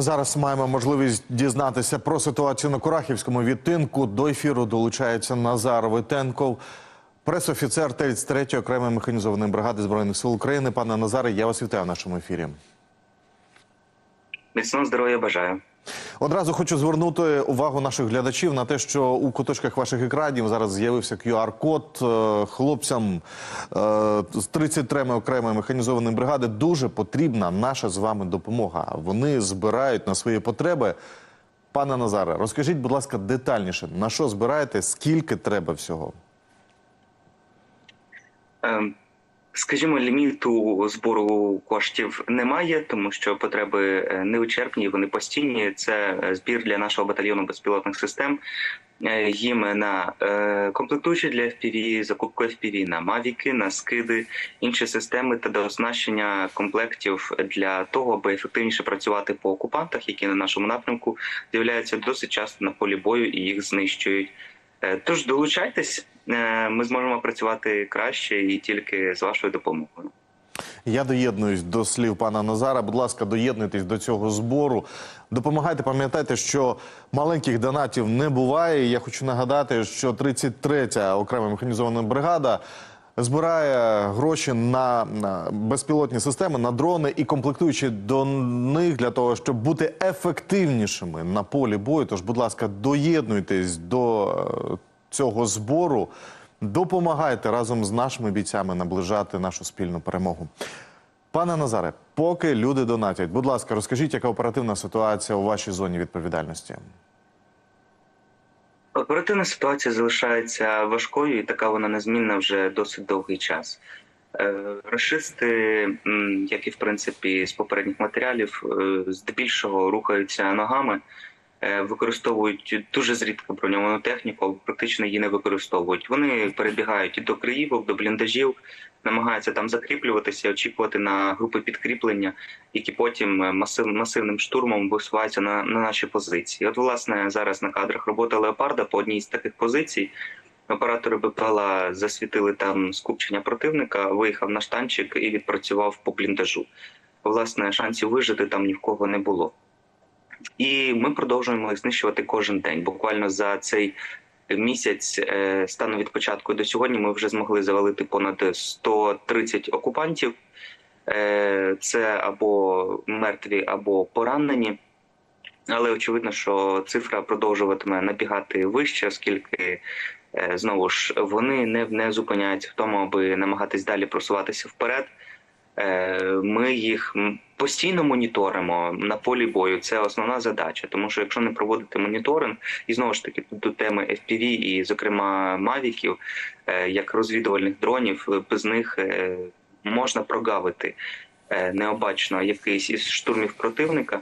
Зараз маємо можливість дізнатися про ситуацію на Курахівському відтинку. До ефіру долучається Назар Витенков, пресофіцер 33-ї окремої механізованої бригади збройних сил України. Пане Назаре, я вас вітаю в нашому ефірі. Міцного здоров'я бажаю. Одразу хочу звернути увагу наших глядачів на те, що у куточках ваших екранів зараз з'явився QR-код Е, хлопцям е, з 33-ї окремої механізованої бригади. Дуже потрібна наша з вами допомога. Вони збирають на свої потреби. Пане Назаре, розкажіть, будь ласка, детальніше на що збираєте, скільки треба всього? Ем, Скажімо, ліміту збору коштів немає, тому що потреби е, невичерпні, вони постійні. Це е, збір для нашого батальйону безпілотних систем. Е, Їм на комплектуючі для FPV, закупку FPV, на мавіки, на скиди, інші системи та дооснащення комплектів для того, аби ефективніше працювати по окупантах, які на нашому напрямку з'являються досить часто на полі бою і їх знищують. Тож долучайтесь, ми зможемо працювати краще і тільки з вашою допомогою. Я доєднуюсь до слів пана Назара. Будь ласка, доєднуйтесь до цього збору. Допомагайте, пам'ятайте, що маленьких донатів не буває. Я хочу нагадати, що 33-я окрема механізована бригада збирає гроші на, на безпілотні системи, на дрони і комплектуючи до них для того, щоб бути ефективнішими на полі бою. Тож, будь ласка, доєднуйтесь до е, цього збору. Допомагайте разом з нашими бійцями наближати нашу спільну перемогу. Пане Назаре, поки люди донатять, будь ласка, розкажіть, яка оперативна ситуація у вашій зоні відповідальності? Оперативна ситуація залишається важкою, і така вона незмінна вже досить довгий час. Е, Рашисти, як і в принципі з попередніх матеріалів, е, здебільшого рухаються ногами, використовують дуже зрідка броньовану техніку, практично її не використовують. Вони перебігають до Криївок, до бліндажів, намагаються там закріплюватися, очікувати на групи підкріплення, які потім е, масив, масивним штурмом висуваються на, на наші позиції. От, власне, зараз на кадрах робота леопарда по одній з таких позицій. Оператори БПЛА засвітили там скупчення противника, виїхав на штанчик і відпрацював по бліндажу. Власне, шансів вижити там ні в кого не було. І ми продовжуємо їх знищувати кожен день. Буквально за цей місяць е, стану від початку до сьогодні ми вже змогли завалити понад 130 окупантів. Е, Це або мертві, або поранені. Але очевидно, що цифра продовжуватиме набігати вище, оскільки е, знову ж вони не, не зупиняються в тому, аби намагатись далі просуватися вперед. Е, Ми їх постійно моніторимо на полі бою. Це основна задача, тому що якщо не проводити моніторинг, і знову ж таки тут до теми FPV і, зокрема, мавіків, е, як розвідувальних дронів, е, без них можна прогавити необачно якийсь із штурмів противника,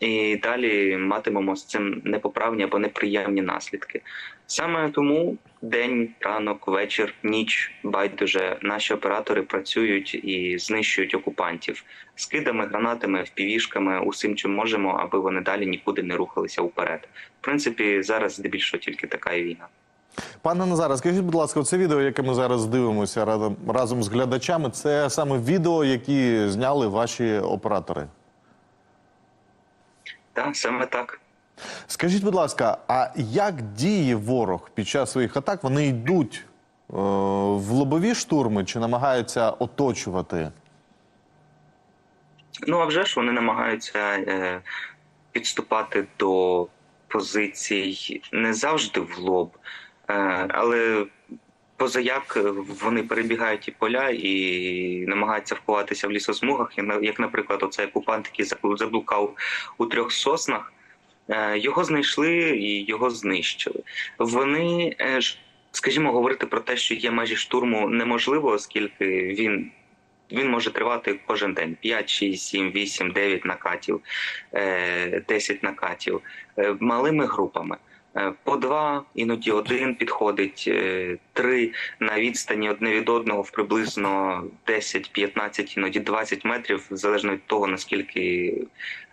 і далі матимемо з цим непоправні або неприємні наслідки. Саме тому день, ранок, вечір, ніч байдуже наші оператори працюють і знищують окупантів скидами, гранатами, впівішками, усім, чим можемо, аби вони далі нікуди не рухалися вперед. В принципі, зараз здебільшого тільки така і війна. Пане Назаре, скажіть, будь ласка, це відео, яке ми зараз дивимося разом, з глядачами, це саме відео, які зняли ваші оператори. Так, саме так. Скажіть, будь ласка, а як діє ворог під час своїх атак? Вони йдуть е, в лобові штурми чи намагаються оточувати? Ну а вже ж вони намагаються е, підступати до позицій не завжди в лоб, але позаяк вони перебігають і поля і намагаються вховатися в лісосмугах. Як, наприклад, оцей окупант, який заблу- заблукав у трьох соснах, е, його знайшли і його знищили. Вони е, ж. Скажімо, говорити про те, що є межі штурму, неможливо, оскільки він він може тривати кожен день: 5, 6, 7, 8, 9 накатів, е, 10 накатів е, малими групами. Е, По два, іноді один підходить, е, три на відстані одне від одного в приблизно 10, 15, іноді 20 метрів, залежно від того наскільки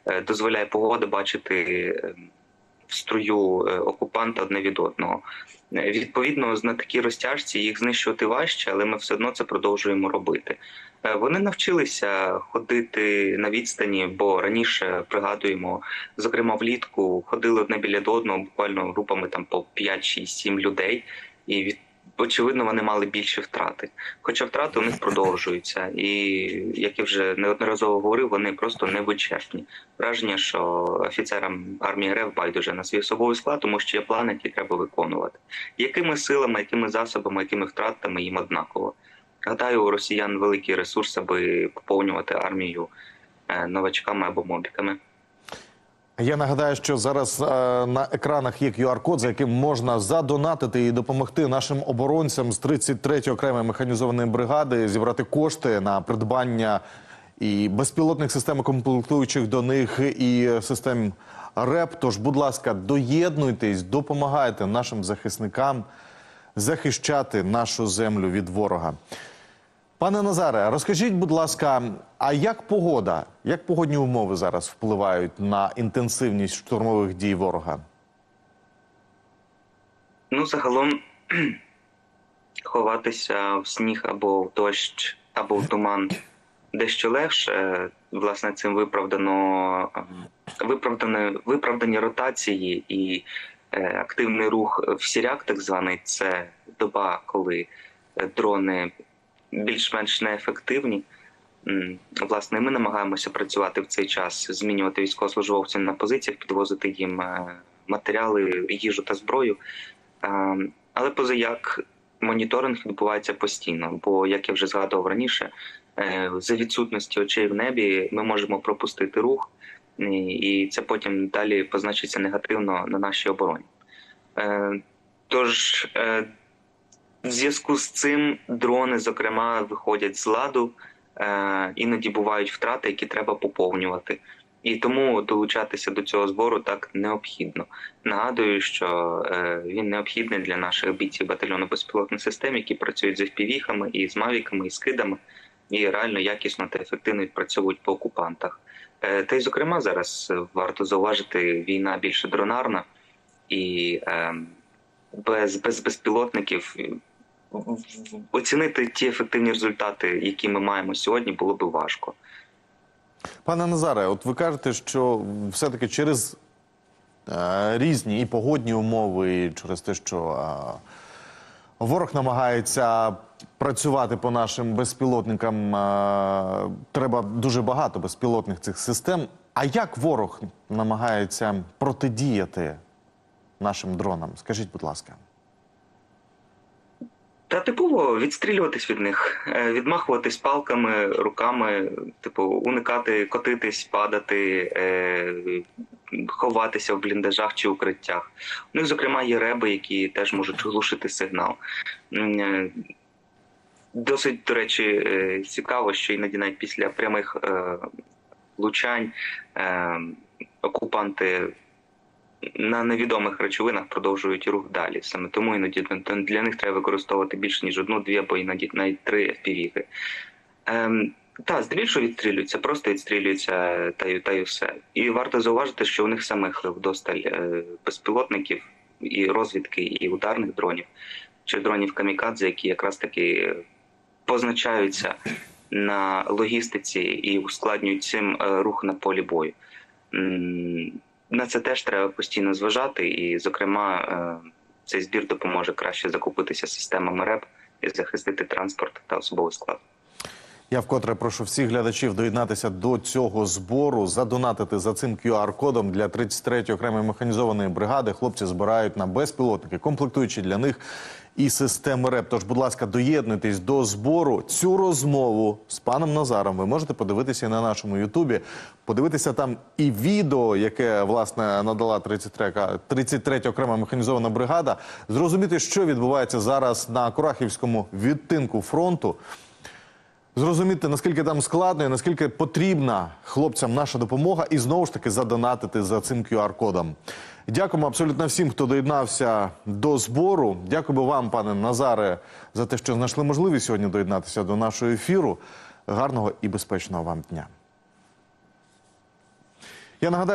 е, дозволяє погода бачити в струю окупанта одне від одного. Відповідно, на такій розтяжці їх знищувати важче, але ми все одно це продовжуємо робити. Е, Вони навчилися ходити на відстані, бо раніше пригадуємо, зокрема влітку ходили одне біля до одного, буквально групами там по 5, 6, 7 людей, і від очевидно вони мали більші втрати. Хоча втрати у них продовжуються, і як я вже неодноразово говорив, вони просто невичерпні. Враження, що офіцерам армії РФ байдуже на свій особовий склад, тому що є плани, які треба виконувати. Якими силами, якими засобами, якими втратами їм однаково. Гадаю, у росіян великий ресурс, аби поповнювати армію е, новачками або мобіками. Я нагадаю, що зараз е, на екранах є QR-код, за яким можна задонатити і допомогти нашим оборонцям з 33-ї окремої механізованої бригади зібрати кошти на придбання і безпілотних систем, комплектуючих до них, і систем РЕП. Тож, будь ласка, доєднуйтесь, допомагайте нашим захисникам захищати нашу землю від ворога. Пане Назаре, розкажіть, будь ласка, а як погода, як погодні умови зараз впливають на інтенсивність штурмових дій ворога? Ну, загалом ховатися в сніг або в дощ, або в туман дещо легше. Власне, цим виправдано виправдані, виправдані ротації і е, активний рух в сіряк, так званий, це доба, коли дрони більш-менш неефективні. Власне, ми намагаємося працювати в цей час, змінювати військовослужбовців на позиціях, підвозити їм е, матеріали, їжу та зброю. Е, Але позаяк моніторинг відбувається постійно, бо, як я вже згадував раніше, е, за відсутності очей в небі ми можемо пропустити рух, і- це потім далі позначиться негативно на нашій обороні. Тож, в зв'язку з цим дрони, зокрема, виходять з ладу, е, іноді бувають втрати, які треба поповнювати. І тому долучатися до цього збору так необхідно. Нагадую, що е, він необхідний для наших бійців батальйону безпілотних систем, які працюють з FPV-хами і з мавіками, і з кидами, і реально якісно та ефективно відпрацьовують по окупантах. Е, Та й, зокрема, зараз варто зауважити, війна більше дронарна і е, без, без безпілотників оцінити ті ефективні результати, які ми маємо сьогодні, було би важко. Пане Назаре, от ви кажете, що все-таки через е, різні і погодні умови, і через те, що е, ворог намагається працювати по нашим безпілотникам, е, треба дуже багато безпілотних цих систем. А як ворог намагається протидіяти нашим дронам? Скажіть, будь ласка. Та типово відстрілюватись від них, е, відмахуватись палками, руками, типу, уникати, котитись, падати, е, ховатися в бліндажах чи укриттях. У них, зокрема, є реби, які теж можуть глушити сигнал. Е, Досить, до речі, е, цікаво, що іноді навіть після прямих е, влучань е, окупанти на невідомих речовинах продовжують рух далі. Саме тому іноді для них треба використовувати більше ніж одну, дві або іноді навіть три FPV. Ем, та, здебільшого відстрілюються, просто відстрілюються та й та й все. І варто зауважити, що у них самих вдосталь е, безпілотників і розвідки, і ударних дронів, чи дронів камікадзе, які якраз таки позначаються на логістиці і ускладнюють цим е, рух на полі бою. На це теж треба постійно зважати, і, зокрема, е, цей збір допоможе краще закупитися системами РЕП і захистити транспорт та особовий склад. Я вкотре прошу всіх глядачів доєднатися до цього збору, задонатити за цим QR-кодом для 33-ї окремої механізованої бригади. Хлопці збирають на безпілотники, комплектуючи для них і системи РЕП. Тож, будь ласка, доєднуйтесь до збору. Цю розмову з паном Назаром ви можете подивитися на нашому Ютубі. Подивитися там і відео, яке власне надала 33 33 окрема механізована бригада. Зрозуміти, що відбувається зараз на Курахівському відтинку фронту зрозуміти, наскільки там складно і наскільки потрібна хлопцям наша допомога, і знову ж таки задонатити за цим QR-кодом. Дякуємо абсолютно всім, хто доєднався до збору. Дякую вам, пане Назаре, за те, що знайшли можливість сьогодні доєднатися до нашого ефіру. Гарного і безпечного вам дня. Я нагадаю.